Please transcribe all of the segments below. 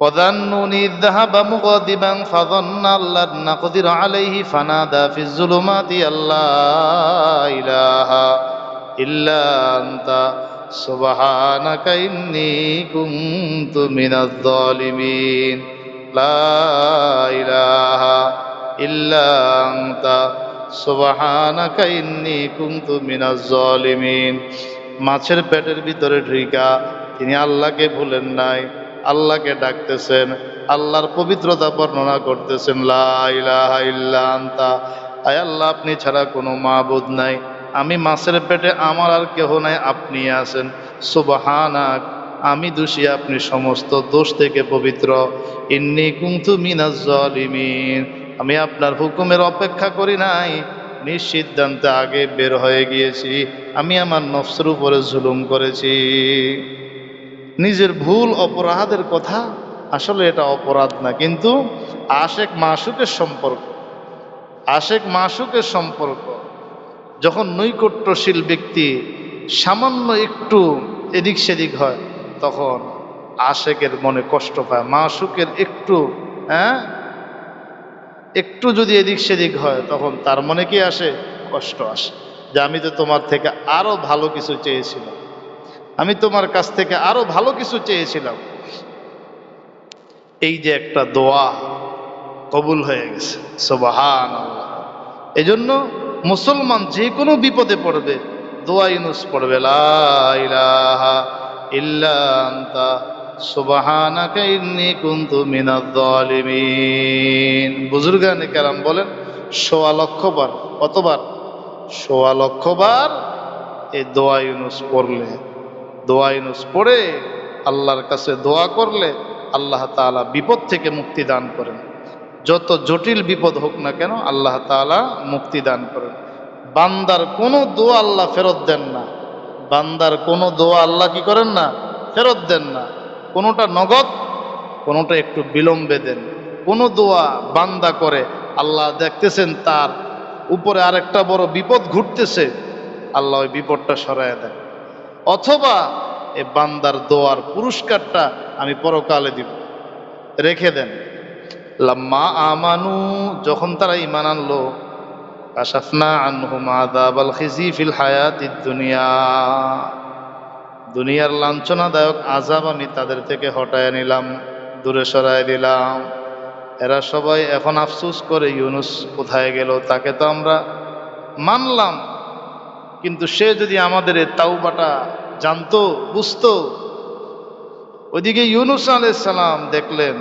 وذنون إذ ذهب مغاضبا فظن أن لن نقدر عليه فنادى في الظلمات أن لا إله إلا أنت سبحانك إني كنت من الظالمين لا إله إلا أنت سبحانك إني كنت من الظالمين মাছের পেটের ভিতরে ঢুইকা তিনি আল্লাহকে ভুলেন নাই আল্লাহকে ডাকতেছেন, আল্লাহর পবিত্রতা বর্ণনা করতেছেন আনতা। আয় আল্লাহ, আপনি ছাড়া কোনো মাবুদ নাই। আমি মাছের পেটে আমার আর কেহ নাই, আপনি আছেন। সুবহানাক, আমি দোষী, আপনি সমস্ত দোষ থেকে পবিত্র। ইন্নি কুন্তু মিনাজ জালিমিন, আমি আপনার হুকুমের অপেক্ষা করি নাই। নিঃসিদ্ধান্তে আগে বের হয়ে গিয়েছি। আমি আমার নফসের উপরে জুলুম করেছি। নিজের ভুল, অপরাধের কথা, আসলে এটা অপরাধ না, কিন্তু আশেক মাসুকের সম্পর্ক, আশেক মাসুকের সম্পর্ক, যখন নৈকট্যশীল ব্যক্তি সামান্য একটু এদিক সেদিক হয়, তখন আশেকের মনে কষ্ট পায়, মাসুকের একটু হ্যাঁ? একটু যদি এদিক সেদিক হয়, তখন তার মনে কি আসে? কষ্ট আসে। যে আমি তো তোমার থেকে আরও ভালো কিছু চেয়েছিলাম। আমি তোমার কাছ থেকে আরও ভালো কিছু চেয়েছিলাম। এই যে একটা দোয়া কবুল হয়ে গেছে সোবাহান এই জন্য মুসলমান যে কোনো বিপদে পড়বে, দোয়া ইউনুস পড়বে বুজুর্গানে কেরাম বলেন, সোয়া লক্ষ বার কতবার? সোয়া লক্ষ বার এই দোয়া ইউনুস পড়লে। দোয়া ইউনুস পড়ে, আল্লাহর কাছে দোয়া করলে আল্লাহ তাআলা বিপদ থেকে মুক্তি দান করেন। যত জটিল বিপদ হোক না কেন আল্লাহ তাআলা মুক্তি দান করেন। বান্দার কোনো দোয়া আল্লাহ ফেরত দেন না। বান্দার কোনো দোয়া আল্লাহ কি করেন না? ফেরত দেন না। কোনোটা নগদ, কোনোটা একটু বিলম্বে দেন। কোনো দোয়া বান্দা করে, আল্লাহ দেখতেছেন তার উপরে আরেকটা বড় বিপদ ঘুরতেছে, আল্লাহ ওই বিপদটা সরায় দেন। অথবা এ বান্দার দোয়ার পুরস্কারটা আমি পরকালে দিব। রেখে দেন। লাম্মা আমানু, যখন তারা ইমান আনলো, কাশাফনা আনহুম আযাবাল খিজি ফিল হায়াতিদ দুনিয়া। দুনিয়ার লাঞ্ছনাদায়ক আজাব আমি তাদের থেকে হটায় নিলাম, দূরে সরায় দিলাম। এরা সবাই এখন আফসুস করে, ইউনুস কোথায় গেল? তাকে তো আমরা মানলাম। কিন্তু সে যদি আমাদের তাওবাটা জানতো, বুঝতো। ওইদিকে ইউনুস আলাইসালাম দেখলেন,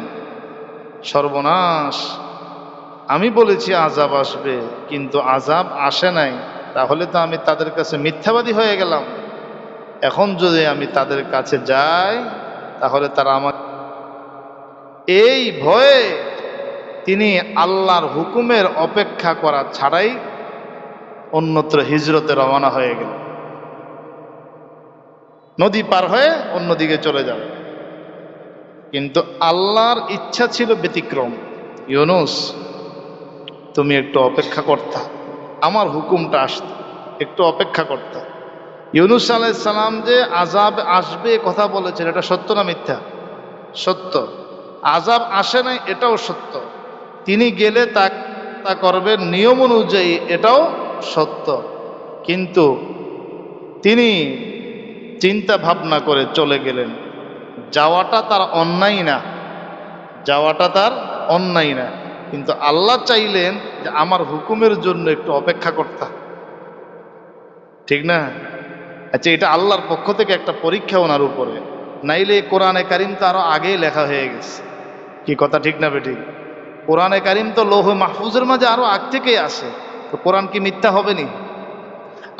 সর্বনাশ। আমি বলেছি আজাব আসবে, কিন্তু আজাব আসে নাই, তাহলে তো আমি তাদের কাছে মিথ্যাবাদী হয়ে গেলাম। এখন যদি আমি তাদের কাছে যাই, তাহলে তারা আমার এই ভয়ে তিনি আল্লাহর হুকুমের অপেক্ষা করা ছাড়াই অন্যত্র হিজরতে রওনা হয়ে গেল। নদী পার হয়ে অন্যদিকে চলে যাবে। কিন্তু আল্লাহর ইচ্ছা ছিল ব্যতিক্রম। ইউনুস, তুমি একটু অপেক্ষা করতা। আমার হুকুমটা আসত, একটু অপেক্ষা করতা। ইউনুস আলাইসালাম যে আজাব আসবে কথা বলেছেন, এটা সত্য না মিথ্যা? সত্য। আজাব আসে নাই, এটাও সত্য। তিনি গেলে তা করবেন নিয়ম অনুযায়ী, এটাও সত্য। কিন্তু তিনি চিন্তা ভাবনা করে চলে গেলেন। যাওয়াটা তার অন্যায় না। যাওয়াটা তার অন্যায় না। কিন্তু আল্লাহ চাইলেন যে আমার হুকুমের জন্য একটু অপেক্ষা করতে। ঠিক না? আচ্ছা এটা আল্লাহর পক্ষ থেকে একটা পরীক্ষা ওনার উপরে। নাইলে কোরআনে কারিম তো আরও আগেই লেখা হয়ে গেছে। কি কথা ঠিক না বেঠিক কোরআনে কারিম তো লৌহ মাহফুজের মাঝে আরও আগ থেকেই আসে তো কোরআন কি মিথ্যা হবে নি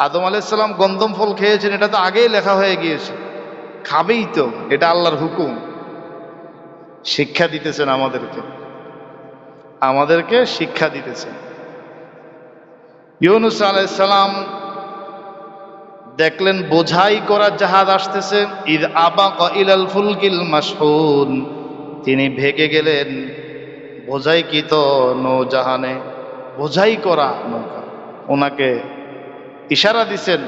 আদম আলাইসাল্লাম গন্ধম ফল খেয়েছেন, এটা তো আগেই লেখা হয়ে গিয়েছে। খাবেই তো, এটা আল্লাহর হুকুম। শিক্ষা দিতেছেন আমাদেরকে। আমাদেরকে শিক্ষা দিতেছেন। ইউনুস আলাইসালাম দেখলেন, বোঝাই করা জাহাজ আসতেছে ঈদ আবা ইলাল ফুলকিল মাসহুন তিনি ভেগে গেলেন, বোঝাই কি তো নৌজাহানে। বোঝাই করা নৌকা ওনাকে ইশারা দিছেন,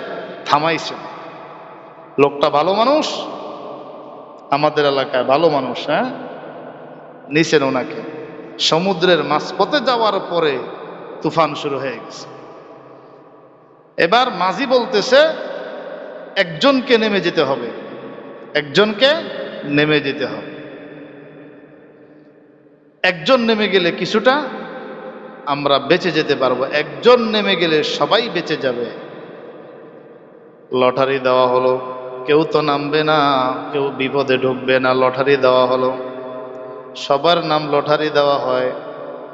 থামাইছেন। লোকটা ভালো মানুষ, আমাদের এলাকায় ভালো মানুষ হ্যাঁ? নিছেন ওনাকে। সমুদ্রের মাঝপথে যাওয়ার পরে তুফান শুরু হয়ে গেছে। এবার মাঝি বলতেছে, একজনকে নেমে যেতে হবে। একজনকে নেমে যেতে হবে। একজন নেমে গেলে কিছুটা আমরা বেঁচে যেতে পারব। একজন নেমে গেলে সবাই বেঁচে যাবে। লটারি দেওয়া হলো। কেউ তো নামবে না, কেউ বিপদে ঢুকবে না, লটারি দেওয়া হলো। সবার নাম লটারি দেওয়া হয়,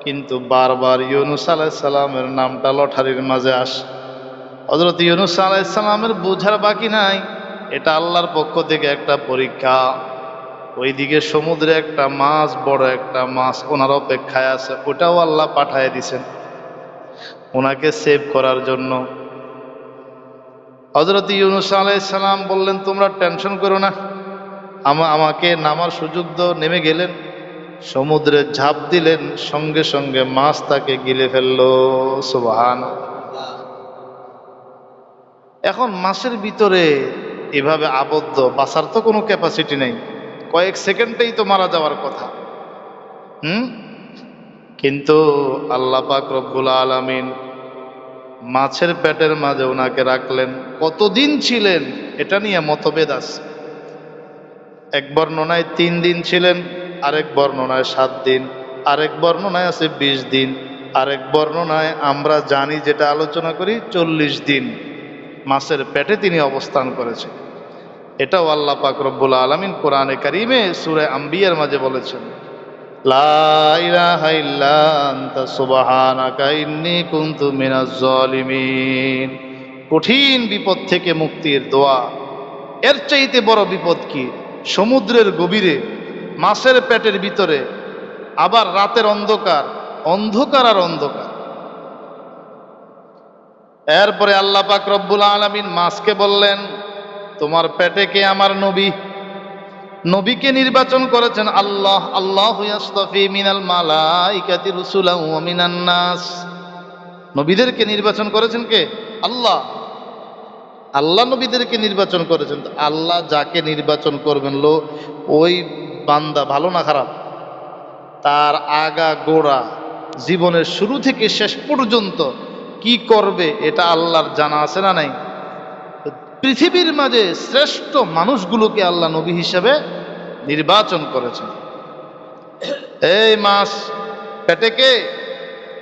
কিন্তু বারবার ইউনুস আলাইসাল্লামের নামটা লটারির মাঝে আসে। হজরত ইউনুস আলাইসাল্লামের বোঝার বাকি নাই। এটা আল্লাহর পক্ষ থেকে একটা পরীক্ষা। ওইদিকে সমুদ্রে একটা মাছ, বড় একটা মাছ ওনার অপেক্ষায় আছে, ওটাও আল্লাহ পাঠায় দিছেন। ওনাকে সেভ করার জন্য। হজরত ইউনুস আলাইসাল্লাম বললেন, তোমরা টেনশন করো না। আমা- আমাকে নামার সুযোগ দাও। নেমে গেলেন, সমুদ্রে ঝাঁপ দিলেন, সঙ্গে সঙ্গে মাছ তাকে গিলে ফেলল। সুবাহান এখন মাসের ভিতরে এভাবে আবদ্ধ, বাঁচার তো কোনো ক্যাপাসিটি নেই। কয়েক সেকেন্ডেই তো মারা যাওয়ার কথা। হুম? কিন্তু আল্লাহ পাক রব্বুল আলামিন মাছের পেটের মাঝে ওনাকে রাখলেন। কতদিন ছিলেন? এটা নিয়ে মতভেদ আছে। এক বর্ণনায় তিন দিন ছিলেন, আরেক বর্ণনায় সাত দিন, আরেক বর্ণনায় আছে বিশ দিন, আরেক বর্ণনায় আমরা জানি যেটা আলোচনা করি চল্লিশ দিন মাছের পেটে তিনি অবস্থান করেছেন। এটাও আল্লাহ পাক রব্বুল আলমিন কোরআনে কারিমে সুরে আম্বিয়ার মাঝে বলেছেন কঠিন বিপদ থেকে মুক্তির দোয়া। এর চাইতে বড় বিপদ কি? সমুদ্রের গভীরে, মাছের পেটের ভিতরে, আবার রাতের অন্ধকার অন্ধকার আর অন্ধকার। এরপরে আল্লাহ পাক রব্বুল আলমিন মাছকে বললেন তোমার পেটে কে আমার নবী? নবীকে নির্বাচন করেছেন আল্লাহ। আল্লাহ মিনাল মালাইকাতি নাস। নবীদেরকে নির্বাচন করেছেন কে? আল্লাহ। আল্লাহ নবীদেরকে নির্বাচন করেছেন। আল্লাহ যাকে নির্বাচন করবেন লো, ওই বান্দা ভালো না খারাপ? তার আগা গোড়া জীবনের শুরু থেকে শেষ পর্যন্ত কি করবে, এটা আল্লাহর জানা আছে না নাই? পৃথিবীর মাঝে শ্রেষ্ঠ মানুষগুলোকে আল্লাহ নবী হিসেবে নির্বাচন করেছেন। এই মাস পেটেকে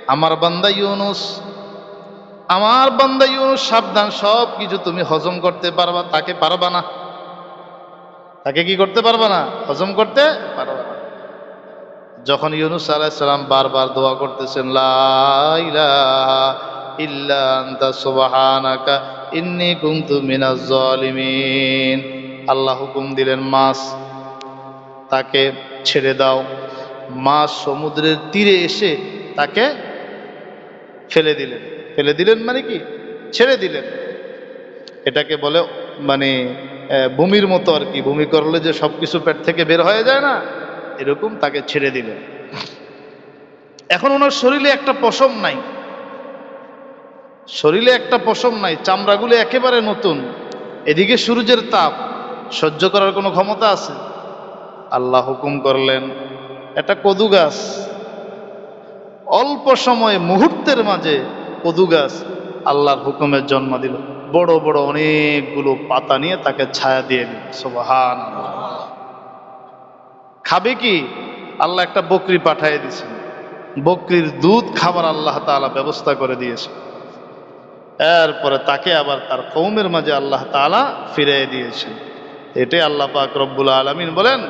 আমার বান্দা ইউনুস। আমার বান্দা ইউনুস, সাবধান সব কিছু তুমি হজম করতে পারবা, তাকে পারবা না। তাকে কি করতে পারবা না? হজম করতে পারবা না। যখন ইউনুস আলাইসালাম বারবার দোয়া করতেছেন, লা ইলাহা আল্লাহ হুকুম দিলেন, মাছ তাকে ছেড়ে দাও। মাছ সমুদ্রের তীরে এসে তাকে ফেলে দিলেন। ফেলে দিলেন মানে কি? ছেড়ে দিলেন। এটাকে বলে মানে ভূমির মতো আর কি। ভূমি করলে যে সব কিছু পেট থেকে বের হয়ে যায় না, এরকম তাকে ছেড়ে দিলেন। এখন ওনার শরীরে একটা পশম নাই। শরীরে একটা পশম নাই, চামড়াগুলো একেবারে নতুন। এদিকে সূর্যের তাপ, সহ্য করার কোনো ক্ষমতা আছে? আল্লাহ হুকুম করলেন, একটা কদু গাছ, অল্প সময়ে, মুহূর্তের মাঝে কদু গাছ আল্লাহর হুকুমের জন্ম দিল। বড় বড় অনেকগুলো পাতা নিয়ে তাকে ছায়া দিয়ে দিল সোবাহান খাবে কি? আল্লাহ একটা বকরি পাঠিয়ে দিয়েছেন। বকরির দুধ খাবার আল্লাহ তাআলা ব্যবস্থা করে দিয়েছে এরপরে তাকে আবার তার কৌমের মাঝে আল্লাহ তাআলা ফিরিয়ে দিয়েছেন এটাই আল্লাহ পাক রব্বুল আলামিন বলেন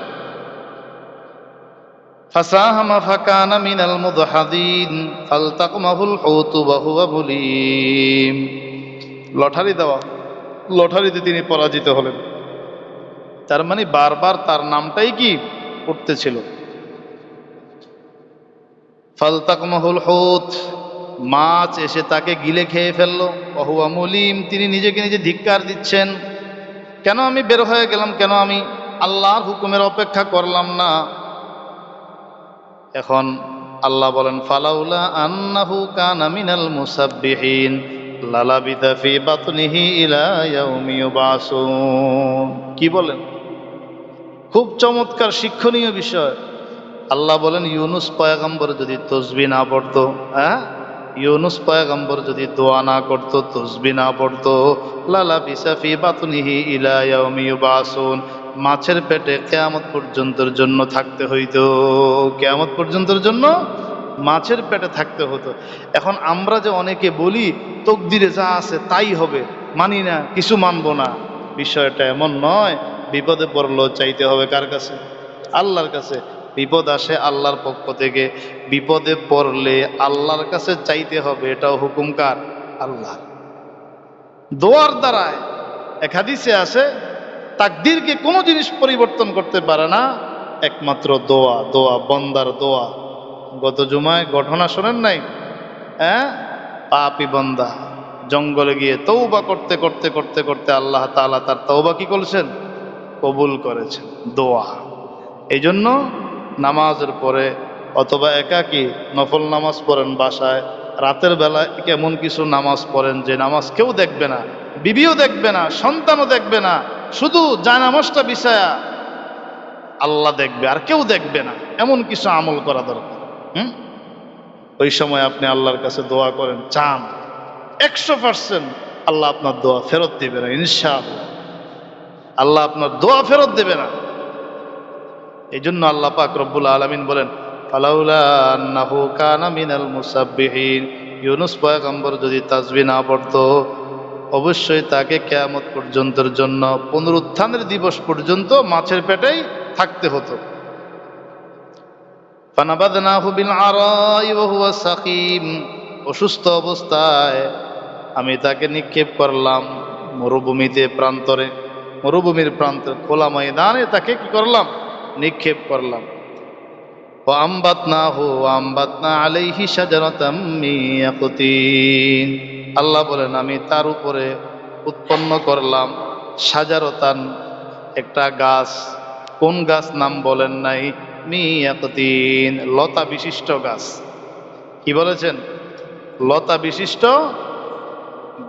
فساهم فكان من المدحضين فالتقمه الحوت وهو مليم লটারি দেওয়া লটারিতে তিনি পরাজিত হলেন তার মানে বারবার তার নামটাই কি উঠতেছিল ফালতাকমাহুল হুত মাছ এসে তাকে গিলে খেয়ে ফেলল। অহুয়া মুলিম, তিনি নিজেকে নিজে ধিক্কার দিচ্ছেন, কেন আমি বের হয়ে গেলাম? কেন আমি আল্লাহর হুকুমের অপেক্ষা করলাম না? এখন আল্লাহ বলেন, ফালাউলা আন্নাহু কানা মিনাল মুসাব্বিহিন, লালাবিদা ফি বাতনিহি ইলা ইয়াউমি ইউবাসুন। কি বলেন? খুব চমৎকার, শিক্ষণীয় বিষয়। আল্লাহ বলেন, ইউনুস পয়গম্বর যদি তসবি না পড়তো হ্যাঁ? ইউনুস পয়গম্বর যদি দোয়া না করতো, তসবি না পড়তো, লালা বিসাফি বাতুনিহি ইলা ইয়াউমি ইউবাসুন, মাছের পেটে কেয়ামত পর্যন্তর জন্য থাকতে হইতো। কেয়ামত পর্যন্তর জন্য মাছের পেটে থাকতে হতো। এখন আমরা যে অনেকে বলি, তকদিরে যা আছে তাই হবে, মানি না, কিছু মানব না। বিষয়টা এমন নয়, বিপদে পড়লেও চাইতে হবে কার কাছে? আল্লাহর কাছে। বিপদ আসে আল্লাহর পক্ষ থেকে, বিপদে পড়লে আল্লাহর কাছে চাইতে হবে, এটাও হুকুমকার আল্লাহ। দোয়ার দ্বারায় এক হাদিসে আছে, তাকদিরকে কোনো জিনিস পরিবর্তন করতে পারে না, একমাত্র দোয়া দোয়া, বন্দার দোয়া। গত জুমায় ঘটনা শোনেন নাই? হ্যাঁ? পাপি বন্দা, জঙ্গলে গিয়ে তৌবা করতে করতে করতে করতে আল্লাহ তাআলা তার তৌবা কি করেছেন? কবুল করেছেন, দোয়া। এই জন্য নামাজের পরে অথবা একাকি নফল নামাজ পড়েন বাসায়, রাতের বেলায় কেমন কিছু নামাজ পড়েন যে নামাজ কেউ দেখবে না, বিবিও দেখবে না, সন্তানও দেখবে না, শুধু যায় নামাজটা বিষয়া আল্লাহ দেখবে, আর কেউ দেখবে না, এমন কিছু আমল করা দরকার, হুম? ওই সময় আপনি আল্লাহর কাছে দোয়া করেন, চান, একশো পার্সেন্ট আল্লাহ আপনার দোয়া ফেরত দেবে না, ইনশাআল্লাহ। আল্লাহ আপনার দোয়া ফেরত দেবে না। এই জন্য আল্লাহ পাক রব্বুল আলমিন বলেন, ফালাউলা আন্নাহু কানা মিনাল মুসাব্বিহিন। ইউনুস যদি তাজবি না পড়তো, অবশ্যই তাকে কেয়ামত পর্যন্তের জন্য, পুনরুত্থানের দিবস পর্যন্ত মাছের পেটেই থাকতে হতো। অসুস্থ অবস্থায় আমি তাকে নিক্ষেপ করলাম মরুভূমিতে, প্রান্তরে। মরুভূমির প্রান্তরে খোলা ময়দানে তাকে কি করলাম? নিক্ষেপ করলাম। ও আম্বাত না হো আম্বাত না আলাইহি সাজারতাম মিয়াকুতিন আল্লাহ বলেন, আমি তার উপরে উৎপন্ন করলাম সাজারতান একটা গাছ। কোন গাছ নাম বলেন নাই? মিয়াকুতিন লতা বিশিষ্ট গাছ। কি বলেছেন? লতা বিশিষ্ট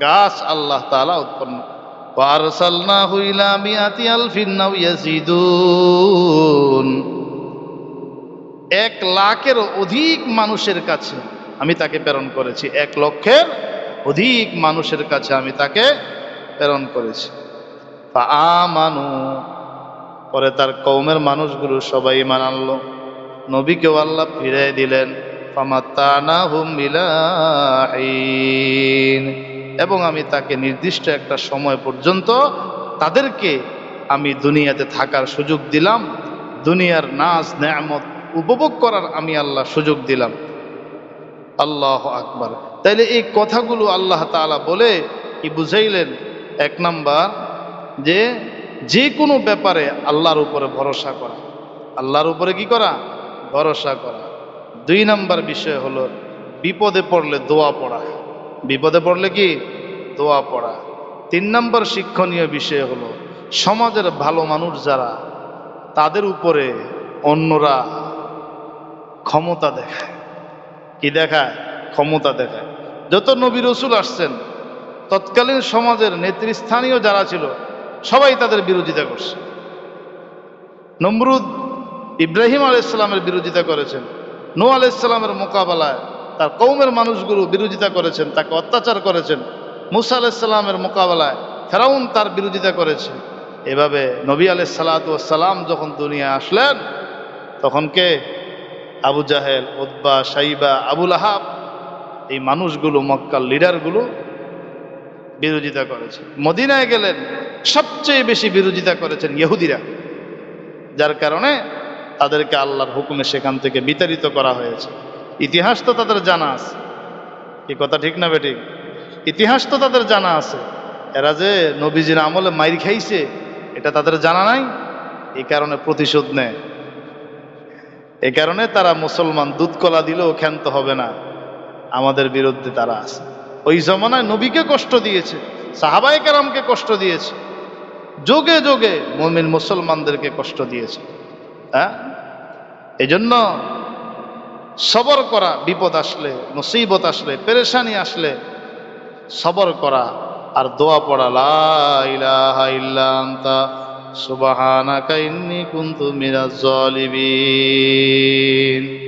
গাছ আল্লাহ তাআলা উৎপন্ন وأرسلناه إلى مئة ألف أو يزيدون এক লাখের অধিক মানুষের কাছে আমি তাকে প্রেরণ করেছি এক লক্ষের অধিক মানুষের কাছে আমি তাকে প্রেরণ করেছি আমানু পরে তার কৌমের মানুষগুলো সবাই ইমান আনলো নবীকেও আল্লাহ ফিরাই দিলেন ফামাত্তানা হুম বিলাহিন এবং আমি তাকে নির্দিষ্ট একটা সময় পর্যন্ত তাদেরকে আমি দুনিয়াতে থাকার সুযোগ দিলাম। দুনিয়ার নাচ নেয়ামত উপভোগ করার আমি আল্লাহ সুযোগ দিলাম। আল্লাহ আকবার। তাইলে এই কথাগুলো আল্লাহ তাআলা বলে কি বুঝাইলেন? এক নাম্বার, যে যে কোনো ব্যাপারে আল্লাহর উপরে ভরসা করা। আল্লাহর উপরে কি করা? ভরসা করা। দুই নাম্বার বিষয় হলো, বিপদে পড়লে দোয়া পড়া। বিপদে পড়লে কি? দোয়া পড়া। তিন নম্বর শিক্ষণীয় বিষয় হলো, সমাজের ভালো মানুষ যারা, তাদের উপরে অন্যরা ক্ষমতা দেখায়। কি দেখায়? ক্ষমতা দেখায়। যত নবী রসুল আসছেন, তৎকালীন সমাজের নেতৃস্থানীয় যারা ছিল, সবাই তাদের বিরোধিতা করছে। নমরুদ ইব্রাহিম আলাইসালামের বিরোধিতা করেছেন। নো আলাইসালামের মোকাবেলায় তার কৌমের মানুষগুলো বিরোধিতা করেছেন, তাকে অত্যাচার করেছেন। মুসা আলাইসাল্লামের মোকাবেলায় ফেরাউন তার বিরোধিতা করেছে। এভাবে নবী আলাই সালাতাম যখন দুনিয়া আসলেন, তখন কে? আবু জাহেল উদ্বা সাইবা আবুল আহাব এই মানুষগুলো, মক্কার লিডারগুলো বিরোধিতা করেছে। মদিনায় গেলেন, সবচেয়ে বেশি বিরোধিতা করেছেন ইহুদিরা, যার কারণে তাদেরকে আল্লাহর হুকুমে সেখান থেকে বিতাড়িত করা হয়েছে। ইতিহাস তো তাদের জানা আছে। কি কথা ঠিক না বেঠিক? ইতিহাস তো তাদের জানা আছে। এরা যে নবীজির আমলে মাইর খাইছে, এটা তাদের জানা নাই এই কারণে প্রতিশোধ নেয়। এই কারণে তারা মুসলমান দুধ কলা দিলেও ক্ষান্ত হবে না। আমাদের বিরুদ্ধে তারা আছে। ওই জমানায় নবীকে কষ্ট দিয়েছে সাহাবাই কারামকে কষ্ট দিয়েছে। যোগে যোগে মমিন মুসলমানদেরকে কষ্ট দিয়েছে। হ্যাঁ? এই জন্য সবর করা, বিপদ আসলে মুসিবত আসলে, পেরেশানি আসলে, সবর করা আর দোয়া পড়া, লা ইলাহা ইল্লা আনতা, সুবহানাকা ইন্নী কুনতু মিনাজ জালিমিন